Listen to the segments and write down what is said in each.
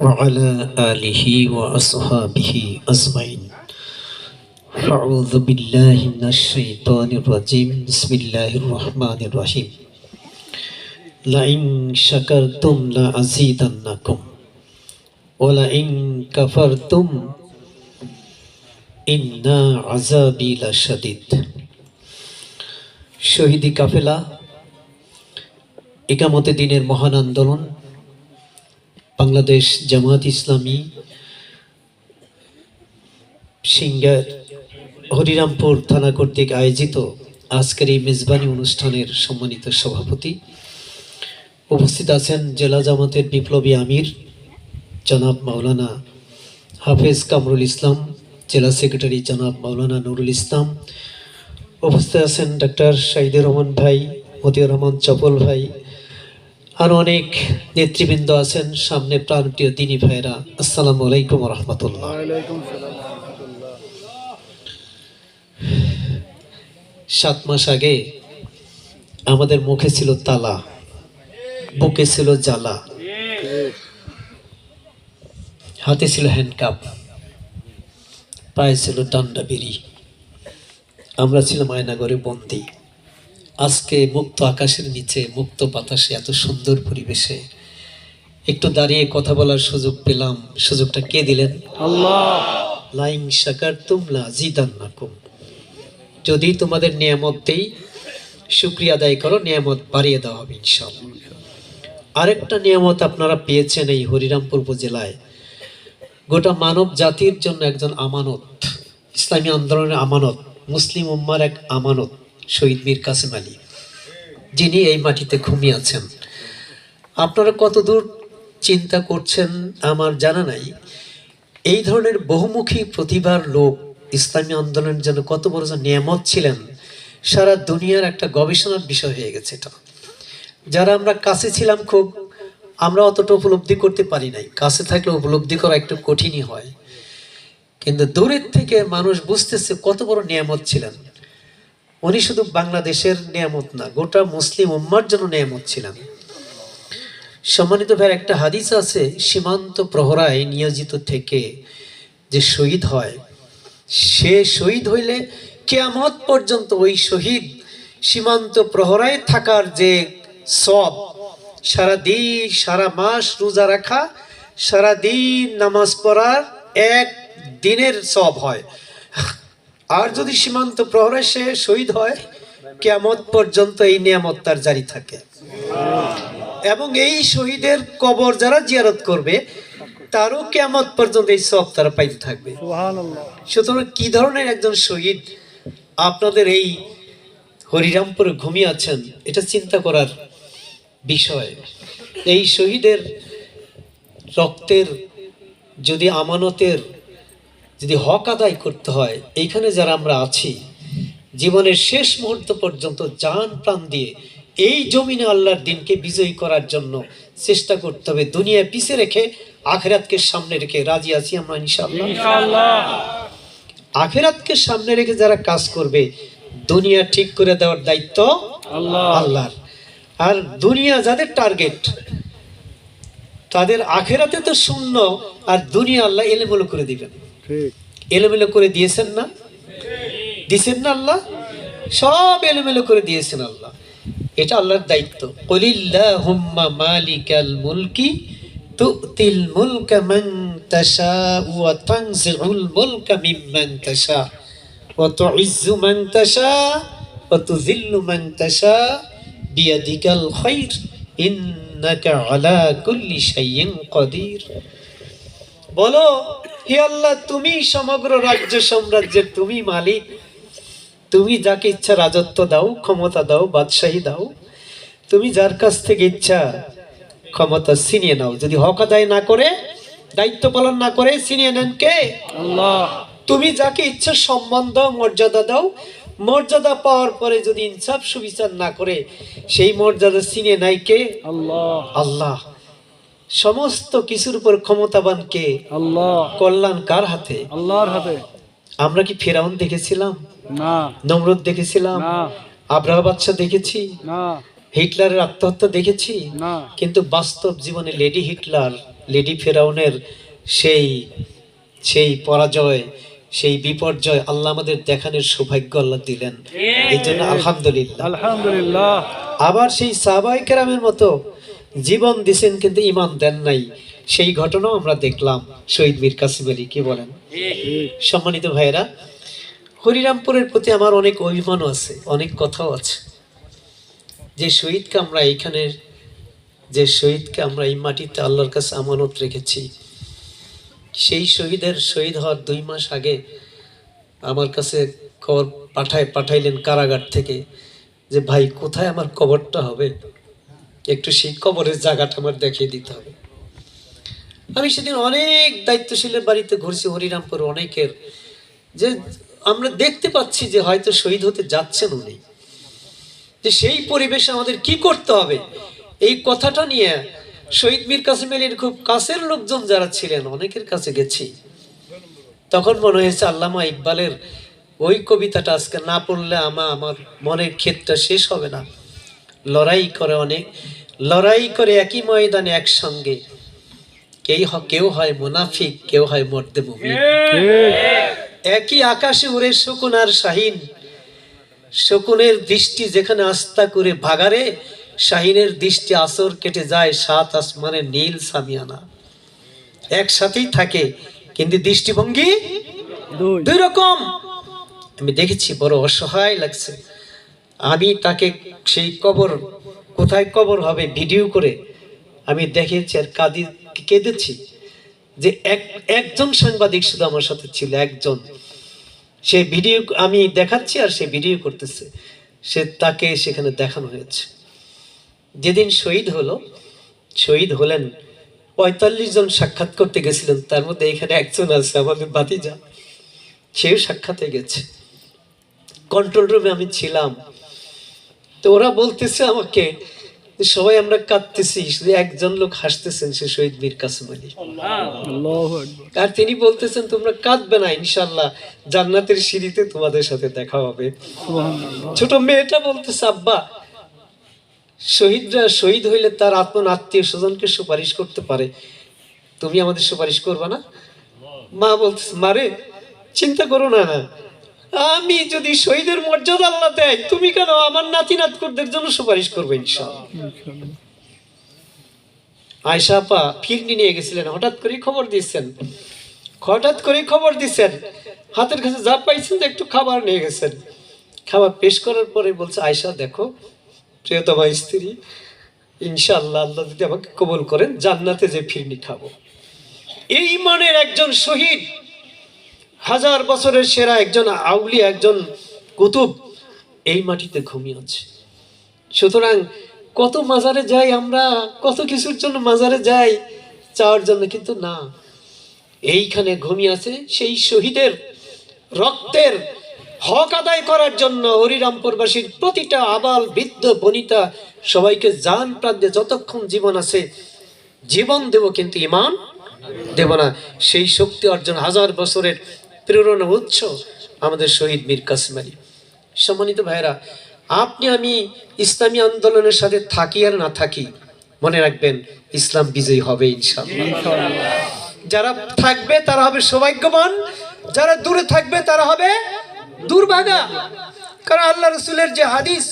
وعلى آله وأصحابه أجمعين أعوذ بالله من الشيطان الرجيم بسم الله الرحمن الرحيم لئن شكرتم لأزيدنكم ولئن كفرتم إن عذابي لشديد শহীদি কাফেলা একামতে দিনের মহান আন্দোলন বাংলাদেশ জামাত ইসলামী, সিঙ্গার, হরিরামপুর থানা কর্তৃক আয়োজিত আজকের এই মেজবানি অনুষ্ঠানের সম্মানিত সভাপতি উপস্থিত আছেন জেলা জামাতের বিপ্লবী আমির, জনাব মাওলানা হাফেজ কামরুল ইসলাম, জেলা সেক্রেটারি জনাব মাওলানা নুরুল ইসলাম, উপস্থিত আছেন ডক্টর শাহিদুর রহমান ভাই, মতিউর রহমান চপল ভাই আর অনেক নেতৃবৃন্দ আছেন সামনে প্রাণপ্রিয় দিনী ভাইরা আসসালামু আলাইকুম রহমতুল্লাহ সাত মাস আগে আমাদের মুখে ছিল তালা বুকে ছিল জ্বালা হাতে ছিল হ্যান্ডকাপ পায়ে ছিল ডান্ডা বিড়ি। আমরা ছিলাম আয়নাগরে বন্দি। আজকে মুক্ত আকাশের নিচে মুক্ত বাতাসে এত সুন্দর পরিবেশে। একটু দাঁড়িয়ে কথা বলার সুযোগ পেলাম। সুযোগটা কে দিলেন? লাইং তুমলা জিদান নাকুম যদি তোমাদের নিয়ামত দেই শুক্রিয়া আদায় করো নিয়ামত বাড়িয়ে দেওয়া হবে ইনশাল্লাহ আরেকটা নিয়ামত আপনারা পেয়েছেন এই হরিরামপুর উপজেলায়। গোটা মানব জাতির জন্য একজন আমানত ইসলামী আন্দোলনের আমানত মুসলিম উম্মার এক আমানত। শহীদ মীর কাসেম আলী, যিনি এই মাটিতে ঘুমিয়ে আছেন। আপনারা কতদূর চিন্তা করছেন আমার জানা নাই। এই ধরনের বহুমুখী প্রতিভার লোক ইসলামী আন্দোলনের জন্য কত বড় নিয়ামত ছিলেন, সারা দুনিয়ার একটা গবেষণার বিষয় হয়ে গেছে এটা। যারা আমরা কাছে ছিলাম খুব, আমরা অতটা উপলব্ধি করতে পারি নাই। কাছে থাকলে উপলব্ধি করা একটু কঠিনই হয়। কিন্তু দূরের থেকে মানুষ বুঝতেছে কত বড় নিয়ামত ছিলেন। উনি শুধু বাংলাদেশের নিয়ামত না, গোটা মুসলিম উম্মার জন্য নিয়ামত ছিলেন। সম্মানিত ভাইয়ের, একটা হাদিস আছে, সীমান্ত প্রহরায় নিয়োজিত থেকে যে শহীদ হয়, সে শহীদ হইলে কেয়ামত পর্যন্ত ওই শহীদ সীমান্ত প্রহরায় থাকার যে সব সারা দিন সারা মাস রোজা রাখা সারা দিন নামাজ পড়ার এক দিনের সব হয়। আর যদি সীমান্ত প্রহরায় সে শহীদ হয় কেয়ামত পর্যন্ত এই নিয়ামত তার জারি থাকে। এবং এই শহীদের কবর যারা জিয়ারত করবে তারও কেয়ামত পর্যন্ত এই সব তারা পাইতে থাকবে। সুতরাং কি ধরনের একজন শহীদ আপনাদের এই হরিরামপুরে ঘুমিয়ে আছেন এটা চিন্তা করার বিষয়। এই শহীদের রক্তের যদি আমানতের যদি হক আদায় করতে হয় এইখানে যারা আমরা আছি জীবনের শেষ মুহূর্ত পর্যন্ত জান প্রাণ দিয়ে এই জমিনে আল্লাহর দিনকে বিজয়ী করার জন্য চেষ্টা করতে হবে। দুনিয়া পিছে রেখে আখেরাতকে সামনে রেখে রাজি আছি আমরা ইনশাআল্লাহ? আখেরাতকে সামনে রেখে যারা কাজ করবে দুনিয়া ঠিক করে দেওয়ার দায়িত্ব আল্লাহর। আর দুনিয়া যাদের টার্গেট তাদের আখেরাতে তো শূন্য আর দুনিয়া আল্লাহ এলেমেলো করে দিবেন। এলোমেলো করে দিয়েছেন না? দিয়েছেন না আল্লাহ? সব এলোমেলো করে দিয়েছেন আল্লাহ। এটা আল্লাহর দায়িত্ব। কলিল্লাহুম্মা মালিকাল মুলকি তুতিল মুলকা মান তাশা ওয়া তানজিউল মুলকা মিম্মান তাশা ওয়া তুইজ্জু মান তাশা ওয়া তুযিল্লু মান তাশা বিয়াদিকাল খায়র ইন্নাকা আলা কুল্লি শাইইন কাদির। বলো হে আল্লাহ তুমি সমগ্র রাজ্য সাম্রাজ্যের তুমি মালিক। তুমি যাকে ইচ্ছা রাজত্ব দাও ক্ষমতা দাও বাদশাহী দাও। তুমি যার কাছ থেকে ইচ্ছা ক্ষমতা ছিনিয়ে নাও। যদি হক আদায় না করে দায়িত্ব পালন না করে ছিনিয়ে নেন কে? তুমি যাকে ইচ্ছা সম্মান দাও মর্যাদা দাও। মর্যাদা পাওয়ার পরে যদি ইনসাফ সুবিচার না করে সেই মর্যাদা ছিনিয়ে নাই কে? আল্লাহ। সমস্ত কিছুর উপর ক্ষমতাবান কে আল্লাহ। কল্যাণ কার হাতে? আল্লাহর হাতে। আমরা কি ফেরাউন দেখেছিলাম? না। নমরুদ দেখেছিলাম? না। আব্রাহ বাদশাহ দেখেছি? না। হিটলারের আত্মহত্যা দেখেছি? না। কিন্তু বাস্তব জীবনে লেডি হিটলার লেডি ফেরাউনের সেই সেই পরাজয় সেই বিপর্যয় আল্লাহ আমাদের দেখানোর সৌভাগ্য আল্লাহ দিলেন। এই জন্য আলহামদুলিল্লাহ। আলহামদুলিল্লাহ। আবার সেই সাহাবাই কেরামের মতো জীবন দিছেন কিন্তু ইমান দেন নাই। সেই ঘটনাও আমরা দেখলাম, শহীদ মীর কাসিম আলী, কি বলেন? সম্মানিত ভাইয়েরা, হরিরামপুরের প্রতি আমার অনেক অভিমানও আছে, অনেক কথাও আছে। যে শহীদকে আমরা এইখানের যে শহীদকে আমরা এই মাটিতে আল্লাহর কাছে আমানত রেখেছি, সেই শহীদের শহীদ হওয়ার দুই মাস আগে আমার কাছে খবর পাঠায়, পাঠাইলেন কারাগার থেকে যে, ভাই, কোথায় আমার কবরটা হবে? একটু সেই কবরের জায়গাটা আমার দেখিয়ে দিতে হবে। আমি সেদিন অনেক দায়িত্বশীলের বাড়িতে ঘুরছি, হরিরামপুর অনেকের। যে আমরা দেখতে পাচ্ছি যে হয়তো শহীদ হতে যাচ্ছেন উনি। যে সেই পরিবেশে আমাদের কি করতে হবে? এই কথাটা নিয়ে শহীদ মীর কাসিম আলীর খুব কাছের লোকজন যারা ছিলেন, অনেকের কাছে গেছি। তখন মনে হয়েছে, আল্লামা ইকবালের ওই কবিতাটা আজকে না পড়লে আমা, আমার মনের ক্ষেতটা শেষ হবে না। লড়াই করে অনেক লড়াই করে একই ময়দানে একসঙ্গে। কেই কেউ হয় মুনাফিক কেউ হয় মর্দে মুমিন। একই আকাশে উড়ে শকুন আর শাহিন। শকুনের দৃষ্টি যেখানে আস্থা করে ভাগারে শাহিনের দৃষ্টি আসর কেটে যায় সাত আসমানের নীল সামিয়ানা। একসাথেই থাকে কিন্তু দৃষ্টিভঙ্গি দুই রকম। আমি দেখেছি বড় অসহায় লাগছে। আমি তাকে সেই কবর কোথায় কবর হবে ভিডিও করে আমি দেখেছি আর কাঁদি কেঁদেছি যে এক, একজন সাংবাদিক শুধু আমার সাথে ছিল, একজন। সে ভিডিও আমি দেখাচ্ছি আর সে ভিডিও করতেছে। সে তাকে সেখানে দেখানো হয়েছে। যেদিন শহীদ হলো, শহীদ হলেন পঁয়তাল্লিশ জন সাক্ষাৎ করতে গেছিলেন, তার মধ্যে এখানে একজন আছে আমাদের ভাতিজা। সেও সাক্ষাতে গেছে। কন্ট্রোল রুমে আমি ছিলাম। তো ওরা বলতেছে আমাকে সবাই আমরা কাঁদতেছি শুধু একজন লোক হাসতেছেন সে শহীদ মীর কাসিম আলী। আর তিনি বলতেছেন তোমরা কাঁদবে না ইনশাল্লাহ জান্নাতের সিঁড়িতে তোমাদের সাথে দেখা হবে। ছোট মেয়েটা বলতেছে আব্বা শহীদরা শহীদ হইলে তার আপন আত্মীয় স্বজনকে সুপারিশ করতে পারে। তুমি আমাদের সুপারিশ করবে না? মা বলতেছে মারে চিন্তা করো না না। আমি যদি শহীদের মর্যাদা আল্লাহ দেয়, তুমি কেন আমার নাতি নাতকুরদের জন্য সুপারিশ করবে আয়সা ফিরনি নিয়ে গেছিলেন, হঠাৎ করে খবর দিচ্ছেন। হঠাৎ করে খবর দিচ্ছেন, হাতের কাছে যা পাইছেন একটু খাবার নিয়ে গেছেন। খাবার পেশ করার পরে বলছে আয়সা দেখো, প্রিয়তমা স্ত্রী ইনশাল্লাহ আল্লাহ যদি আমাকে কবল করেন, জান্নাতে যে ফিরনি খাব। এই মানের একজন শহীদ হাজার বছরের সেরা একজন আউলি, একজন কুতুব এই মাটিতে ঘুমিয়ে আছে। সুতরাং কত মাজারে যাই আমরা, কত কিছুর জন্য মাজারে যাই, চাওয়ার জন্য কিন্তু না। এইখানে ঘুমিয়ে আছে সেই শহীদের রক্তের হক আদায় করার জন্য হরিরামপুরবাসীর প্রতিটা আবাল, বৃদ্ধ, বনিতা, সবাইকে জান প্রান্তে যতক্ষণ জীবন আছে, জীবন দেব কিন্তু ইমান দেব না। সেই শক্তি অর্জন হাজার বছরের প্রেরণা উৎস আমাদের শহীদ মীর কাসিম আলী। সম্মানিত ভাইরা আপনি আমি ইসলামী আন্দোলনের সাথে থাকি আর না থাকি মনে রাখবেন ইসলাম বিজয়ী হবে যারা থাকবে তারা হবে সৌভাগ্যবান। যারা দূরে থাকবে তারা হবে দুর্ভাগা। কারণ আল্লাহ রসুলের যে হাদিস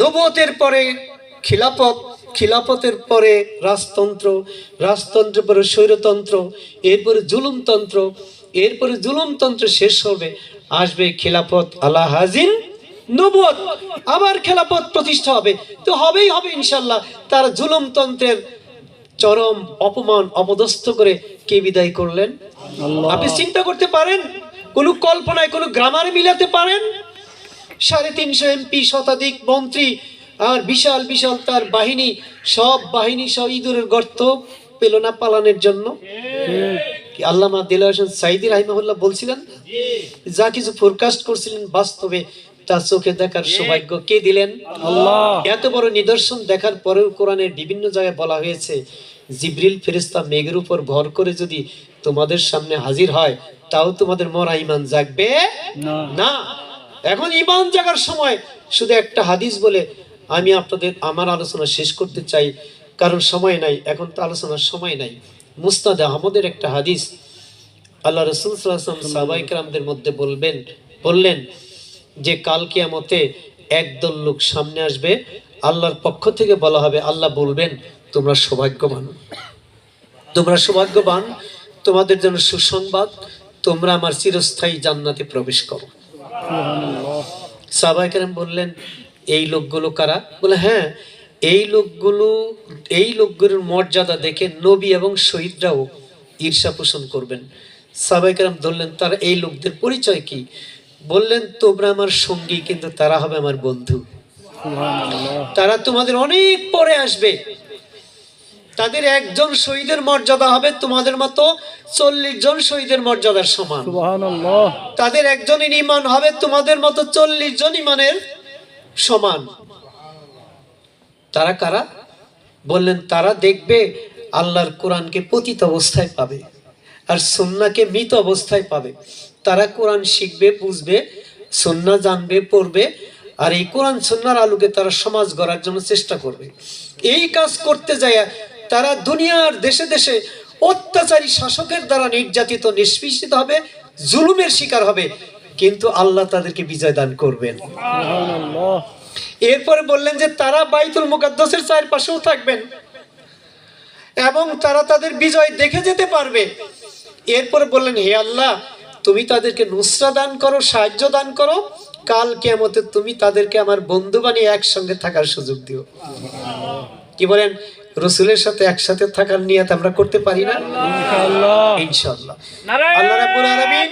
নবতের পরে খিলাফত খিলাফতের পরে রাজতন্ত্র রাজতন্ত্রের পরে স্বৈরতন্ত্র এরপরে জুলুমতন্ত্র এরপরে জুলুমতন্ত্র শেষ হবে। আসবে খিলাফত আল্লাহ হাজিন নবত আবার খেলাফত প্রতিষ্ঠা হবে। তো হবেই হবে ইনশাল্লাহ তার জুলুমতন্ত্রের চরম অপমান অপদস্থ করে কে বিদায় করলেন? আপনি চিন্তা করতে পারেন কোনো কল্পনায় কোনো গ্রামারে মিলাতে পারেন? সাড়ে তিনশো এমপি শতাধিক মন্ত্রী আর বিশাল বিশাল তার বাহিনী সব বাহিনী সব ইঁদুরের গর্ত পেল না পালানোর জন্য? কি আল্লামা দিল হোসেন সাইদি রাহিমাহুল্লাহ বলছিলেন? যা কিছু ফোরকাস্ট করছিলেন বাস্তবে তা চোখে দেখার সৌভাগ্য কে দিলেন? এত বড় নিদর্শন দেখার পরেও কোরআনের বিভিন্ন জায়গায় বলা হয়েছে জিব্রিল ফেরেস্তা মেঘের উপর ভর করে যদি তোমাদের সামনে হাজির হয় তাও তোমাদের মরা ইমান জাগবে না। না। এখন ইমান জাগার সময় শুধু একটা হাদিস বলে আমি আপনাদের আমার আলোচনা শেষ করতে চাই কারণ সময় নাই এখন তো আলোচনার সময় নাই। মুস্তাদ আহমদের একটা হাদিস। আল্লাহ রসুল সাল্লাম সাবাইকরামদের মধ্যে বলবেন, বললেন যে কাল কিয়ামতে একদল লোক সামনে আসবে, আল্লাহর পক্ষ থেকে বলা হবে, আল্লাহ বলবেন, তোমরা সৌভাগ্যবান। তোমরা সৌভাগ্যবান, তোমাদের জন্য সুসংবাদ, তোমরা আমার চিরস্থায়ী জান্নাতে প্রবেশ করো। সাহবাইকার বললেন, এই লোকগুলো কারা? বলে হ্যাঁ এই লোকগুলো এই লোকগুলোর মর্যাদা দেখে নবী এবং শহীদরাও ঈর্ষা পোষণ করবেন। সাহবাইকার ধরলেন তারা এই লোকদের পরিচয় কি? বললেন তোমরা আমার সঙ্গী কিন্তু তারা হবে আমার বন্ধু। তারা তোমাদের অনেক পরে আসবে। তাদের একজন শহীদের মর্যাদা হবে তোমাদের মতো চল্লিশ জন শহীদের মর্যাদার সমান। তাদের একজনের ইমান হবে তোমাদের মতো চল্লিশ জন ইমানের সমান। তারা কারা? বললেন, তারা দেখবে আল্লাহর কোরআনকে পতিত অবস্থায় পাবে আর সন্নাকে মৃত অবস্থায় পাবে। তারা কোরআন শিখবে, বুঝবে সন্না জানবে, পড়বে আর এই কোরআন সন্ন্যার আলোকে তারা সমাজ গড়ার জন্য চেষ্টা করবে। এই কাজ করতে যায় তারা দুনিয়ার দেশে দেশে অত্যাচারী শাসকের দ্বারা নির্যাতিত, নিষ্পেষিত হবে, জুলুমের শিকার হবে। কিন্তু আল্লাহ তাদেরকে বিজয় দান করবেন। এরপরে বললেন যে তারা বাইতুল মুকাদ্দাসের চারপাশেও থাকবেন এবং তারা তাদের বিজয় দেখে যেতে পারবে। এরপরে বললেন, হে আল্লাহ, তুমি তাদেরকে নুসরা দান করো, সাহায্য দান করো, কাল কেমতে তুমি তাদেরকে আমার বন্ধু বানিয়ে একসঙ্গে থাকার সুযোগ দিও। কি বলেন? রসুলের সাথে একসাথে থাকার নিয়ত আমরা করতে পারি না? ইনশাআল্লাহ। ইনশাআল্লাহ। আল্লাহ রাব্বুল আলামিন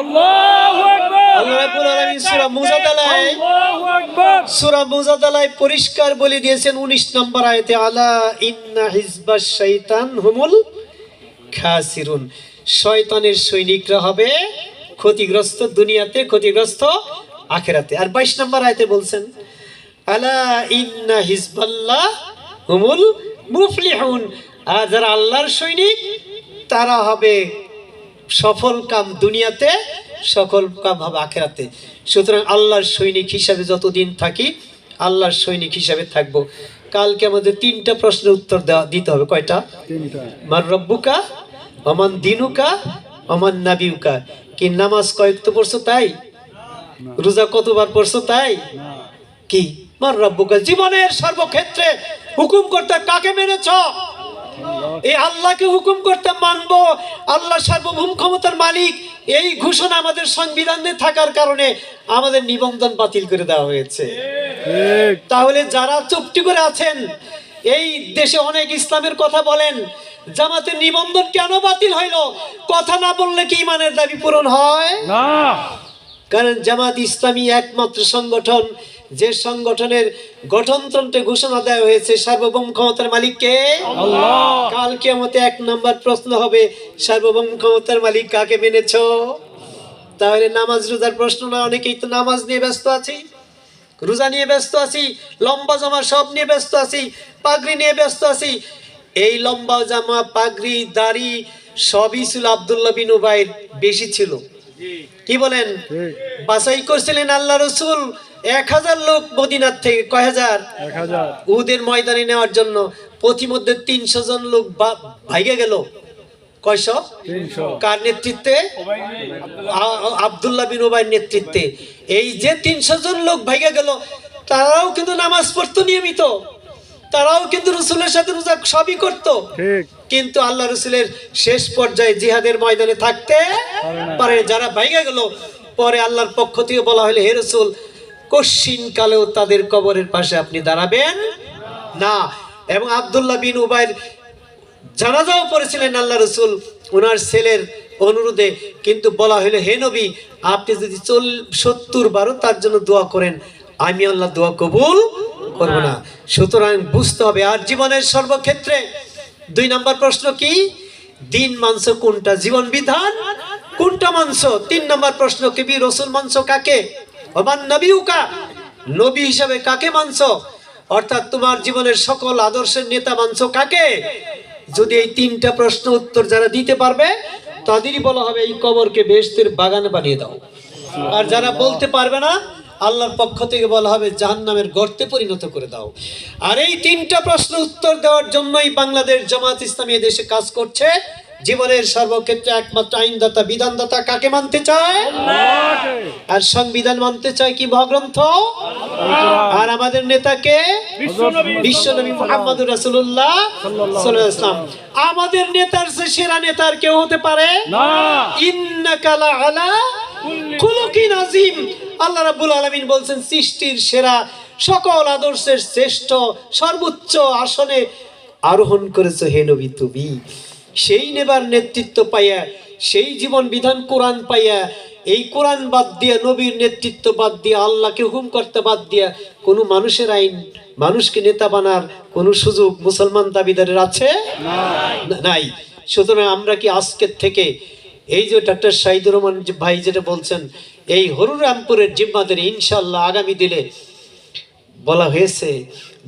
আল্লাহু আকবার। আল্লাহ রাব্বুল আলামিন সূরা মুজাদালায় আল্লাহু আকবার। সূরা মুজাদালায় পরিষ্কার বলে দিয়েছেন 19 নম্বর আয়াতে আলা ইন্না হিজবাশ শাইতান হুমুল খাসিরুন। শয়তানের সৈনিকরা হবে ক্ষতিগ্রস্ত দুনিয়াতে ক্ষতিগ্রস্ত আখেরাতে। আর 22 নম্বর আয়াতে বলছেন আলা ইন্না হিজবাল্লাহ হুমুল মুফলিহুন। আর যারা আল্লাহর সৈনিক তারা হবে সফল কাম দুনিয়াতে সফল কাম হবে আখেরাতে। সুতরাং আল্লাহর সৈনিক হিসাবে যতদিন থাকি আল্লাহর সৈনিক হিসাবে থাকব। কালকে আমাদের তিনটা প্রশ্নের উত্তর দেওয়া দিতে হবে। কয়টা? মার রব্বুকা অমান দিনুকা অমান নাবিউকা। কি নামাজ কয়েক তো পড়ছো তাই? রোজা কতবার পড়ছো তাই? কি? মার রব্বুকা জীবনের সর্বক্ষেত্রে হুকুম করতে কাকে মেনেছ? এই আল্লাহকে হুকুম করতে মানবো। আল্লাহ সার্বভৌম ক্ষমতার মালিক। এই ঘোষণা আমাদের সংবিধানে থাকার কারণে আমাদের নিবন্ধন বাতিল করে দেওয়া হয়েছে। তাহলে যারা চুক্তি করে আছেন এই দেশে অনেক ইসলামের কথা বলেন জামাতের নিবন্ধন কেন বাতিল হইল? কথা না বললে কি ইমানের দাবি পূরণ হয়? না। কারণ জামাত ইসলামী একমাত্র সংগঠন যে সংগঠনের গঠনতন্ত্রে ঘোষণা দেওয়া হয়েছে সার্বভৌম ক্ষমতার মালিককে আল্লাহ। কাল কেমতে এক নম্বর প্রশ্ন হবে সার্বভৌম ক্ষমতার মালিক কাকে মেনেছ? তাহলে নামাজ রোজার প্রশ্ন না অনেকেই তো নামাজ নিয়ে ব্যস্ত আছি রোজা নিয়ে ব্যস্ত আছি লম্বা জামা সব নিয়ে ব্যস্ত আছি পাগড়ি নিয়ে ব্যস্ত আছি। এই লম্বা জামা পাগড়ি দাড়ি সবই ছিল আবদুল্লাহ বিন উবাইর বেশি ছিল। কি বলেন? বাছাই করছিলেন আল্লাহ রসুল এক হাজার লোক মদিনার থেকে কয় হাজার? উদের ময়দানে নেওয়ার জন্য পথিমধ্যে তিনশো জন লোক ভাইগে গেল। কয়শ? কার নেতৃত্বে? আব্দুল্লাহ বিন ওবাইর নেতৃত্বে। এই যে তিনশো জন লোক ভাইগে গেল তারাও কিন্তু নামাজ পড়তো নিয়মিত। তারাও কিন্তু রসুলের সাথে রোজা সবই করতো। কিন্তু আল্লাহ রসুলের শেষ পর্যায়ে জিহাদের ময়দানে থাকতে পারে যারা ভাইগে গেল পরে আল্লাহর পক্ষ থেকে বলা হলে হে রসুল কশিন কালেও তাদের কবরের পাশে আপনি দাঁড়াবেন? না। এবং আব্দুল্লাহ বিন উবাইর জানাজাও পড়েছিলেন আল্লাহ রসুল ওনার ছেলের অনুরোধে। কিন্তু বলা হলো হে নবী আপনি যদি চল সত্তর বারো তার জন্য দোয়া করেন আমি আল্লাহ দোয়া কবুল করব না। সুতরাং বুঝতে হবে আর জীবনের সর্বক্ষেত্রে দুই নম্বর প্রশ্ন কি? দিন মাংস কোনটা? জীবন বিধান কোনটা মাংস? তিন নম্বর প্রশ্ন কি রসুল মাংস কাকে? ওমান নবী হিসাবে কাকে মানছ? অর্থাৎ তোমার জীবনের সকল আদর্শের নেতা মানছ কাকে? যদি এই তিনটা প্রশ্ন উত্তর যারা দিতে পারবে, তাদেরই বলা হবে এই কবরকে বেহেশতের বাগান বানিয়ে দাও। আর যারা বলতে পারবে না, আল্লাহর পক্ষ থেকে বলা হবে জাহান্নামের গর্তে পরিণত করে দাও। আর এই তিনটা প্রশ্ন উত্তর দেওয়ার জন্যই বাংলাদেশ জামাত ইসলামী দেশে কাজ করছে। জীবনের সর্বক্ষেত্রে একমাত্র আইনদাতা বিধানদাতা কাকে মানতে চায়? আর সংবিধান মানতে চায় কি মহাগ্রন্থ? আর আমাদের নেতাকে? বিশ্বনবী। মোহাম্মদুর রাসূলুল্লাহ সাল্লাল্লাহু আলাইহি আমাদের নেতার চেয়ে সেরা নেতার কেউ হতে পারে? খুলুকিন আল্লাহ রাব্বুল আলামিন বলছেন সৃষ্টির সেরা সকল আদর্শের শ্রেষ্ঠ সর্বোচ্চ আসনে আরোহণ করেছ হে নবী তুমি। সেই নেবার নেতৃত্ব পাইয়া সেই জীবন বিধান কোরআন পাইয়া এই কোরআন বাদ দিয়া নবীর নেতৃত্ব বাদ দিয়া আল্লাহকে হুকুম করতে বাদ দিয়া কোনো মানুষের আইন মানুষকে নেতা বানার কোনো সুযোগ মুসলমান দাবিদারের আছে? নাই। সুতরাং আমরা কি আজকের থেকে এই যে ডাক্তার শাহিদুর রহমান ভাই যেটা বলছেন এই হরুরামপুরের জিম্মাদের ইনশাল্লাহ আগামী দিনে বলা হয়েছে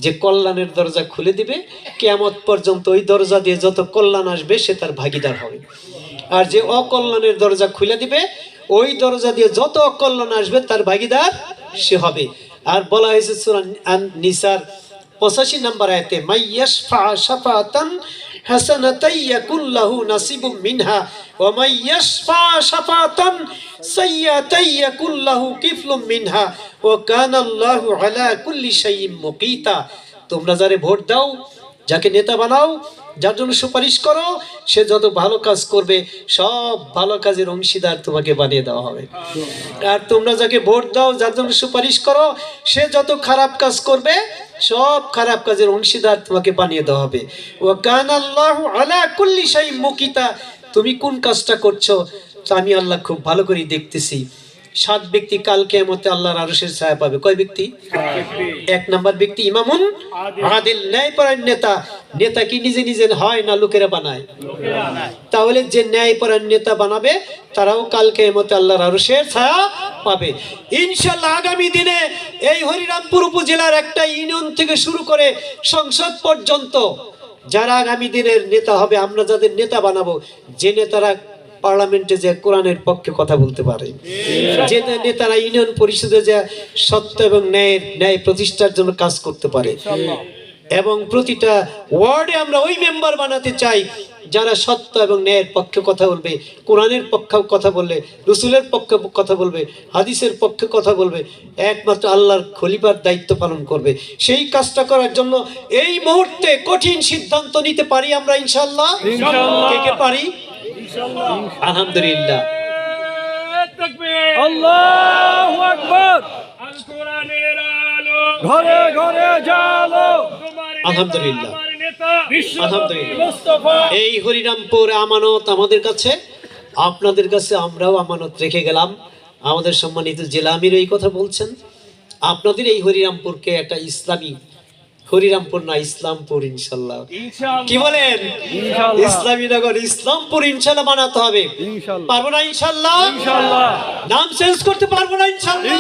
যে কল্যাণের দরজা খুলে দিবে, কেয়ামত পর্যন্ত ওই দরজা দিয়ে যত কল্যাণ আসবে, সে তার ভাগিদার হবে। আর যে অকল্যাণের দরজা খুলে দিবে, ওই দরজা দিয়ে যত অকল্যাণ আসবে, তার ভাগিদার সে হবে। আর বলা হয়েছে নিসার পঁচাশি নাম্বার আয়তে মাইয়াশফা শাফাতান হাসানাতাই ইয়াকুল্লাহু নাসিবুম মিনহা ওয়া মাইয়াশফা শাফাতান সাইয়াতাই ইয়াকুল্লাহু কিফলুম মিনহা ওয়া কানা আলা কুল্লি শাইইন মুকিতা তোমরা যারে ভোট দাও, যাকে নেতা বানাও যার জন্য সুপারিশ করো, সে যত ভালো কাজ করবে, সব ভালো কাজের অংশীদার তোমাকে বানিয়ে দেওয়া হবে। আর তোমরা যাকে ভোট দাও, যার জন্য সুপারিশ করো, সে যত খারাপ কাজ করবে, সব খারাপ কাজের অংশীদার তোমাকে বানিয়ে দেওয়া হবে। ও কান আল্লাহ আলা কুল্লি শাই মুকিতা। তুমি কোন কাজটা করছ, তা আমি আল্লাহ খুব ভালো করে দেখতেছি। সাত ব্যক্তি কালকে মতে আল্লাহর আরশের ছায়া পাবে। কয় ব্যক্তি? এক নাম্বার ব্যক্তি ইমামুন আদিল ন্যায়পরায়ণ নেতা। নেতা কি নিজে নিজে হয় না লোকেরা বানায়? তাহলে যে ন্যায়পরায়ণ নেতা বানাবে, তারাও কালকে মতে আল্লাহর আরশের ছায়া পাবে। ইনশাল্লাহ আগামী দিনে এই হরিরামপুর উপজেলার একটা ইউনিয়ন থেকে শুরু করে সংসদ পর্যন্ত যারা আগামী দিনের নেতা হবে, আমরা যাদের নেতা বানাবো, যে নেতারা পার্লামেন্টে যে কোরআনের পক্ষে কথা বলতে পারে। যে নেতারা ইউনিয়ন পরিষদে যে সত্য এবং ন্যায়ের ন্যায় প্রতিষ্ঠার জন্য কাজ করতে পারে। এবং প্রতিটা ওয়ার্ডে আমরা ওই মেম্বার বানাতে চাই যারা সত্য এবং ন্যায়ের পক্ষে কথা বলবে কোরআনের পক্ষে কথা বলবে রসুলের পক্ষে কথা বলবে হাদিসের পক্ষে কথা বলবে একমাত্র আল্লাহর খলিফার দায়িত্ব পালন করবে। সেই কাজটা করার জন্য এই মুহূর্তে কঠিন সিদ্ধান্ত নিতে পারি আমরা ইনশাল্লাহ ইনশাআল্লাহ। কে কে পারি? আলহামদুলিল্লাহ। আল্লাহু আকবার। ঘরে ঘরে জালো। আলহামদুলিল্লাহ। আলহামদুলিল্লাহ। এই হরিরামপুর আমানত আমাদের কাছে আপনাদের কাছে আমরাও আমানত রেখে গেলাম। আমাদের সম্মানিত জেলা আমির এই কথা বলছেন। আপনাদের এই হরিরামপুরকে একটা ইসলামী হরিরামপুর না ইসলামপুর ইনশাল্লাহ। কি বলেন? ইসলামী নগর ইসলামপুর ইনশাল্লাহ বানাতে হবে। পারব না ইনশাল্লাহ? নাম চেঞ্জ করতে পারব না ইনশাল্লাহ?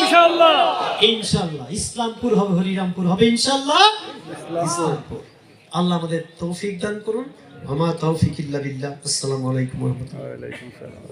ইনশাল্লাহ। ইসলামপুর হবে হরিরামপুর হবে ইনশাল্লাহ? ইসলামপুর। আল্লাহ আমাদের তৌফিক দান করুন। আমার তৌফিক ইল্লা বিল্লাহ। আসসালামু আলাইকুম ওয়া রাহমাতুল্লাহ।